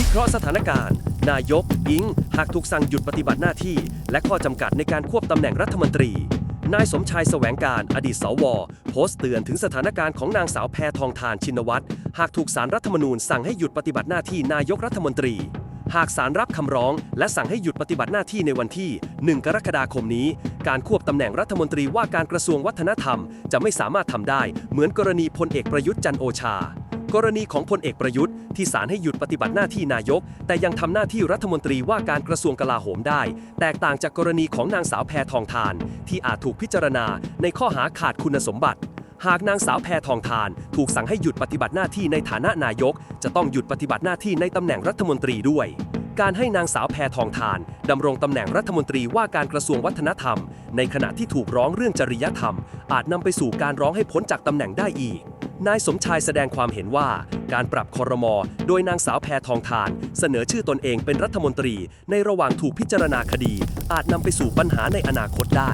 วิเคราะห์สถานการณ์ นายก อิง หากถูกสั่งหยุดปฏิบัติหน้าที่ และข้อจำกัดในการควบตำแหน่งรัฐมนตรี นายสมชายแสวงการอดีตสว โพสต์เตือนถึงสถานการณ์ของนางสาวแพทองทานชินวัตรหากถูกสารรัฐมนูญสั่งให้หยุดปฏิบัติหน้าที่นายกรัฐมนตรี หากสารรับคำร้อง และสั่งให้หยุดปฏิบัติหน้าที่ในวันที่ 1 กรกฎาคมนี้ การควบตำแหน่งรัฐมนตรีว่าการกระทรวงวัฒนธรรม จะไม่สามารถทำได้ เหมือนกรณีพลเอกประยุทธ์จันโอชากรณีของพลเอกประยุทธ์ ที่ศาลให้หยุดปฏิบัติหน้าที่นายก แต่ยังทำหน้าที่รัฐมนตรีว่าการกระทรวงกลาโหมได้ แตกต่างจากกรณีของนางสาวแพทองทาน ที่อาจถูกพิจารณาในข้อหาขาดคุณสมบัติ หากนางสาวแพทองทาน ถูกสั่งให้หยุดปฏิบัติหน้าที่ในฐานะนายก จะต้องหยุดปฏิบัติหน้าที่ในตำแหน่งรัฐมนตรีด้วยการให้นางสาวแพทองทานดำรงตำแหน่งรัฐมนตรีว่าการกระทรวงวัฒนธรรม ในขณะที่ถูกร้องเรื่องจริยธรรม อาจนำไปสู่การร้องให้พ้นจากตำแหน่งได้อีก นายสมชายแสดงความเห็นว่า การปรับคอรมอโดยนางสาวแพทองทาน เสนอชื่อตนเองเป็นรัฐมนตรี ในระหว่างถูกพิจารณาคดี อาจนำไปสู่ปัญหาในอนาคตได้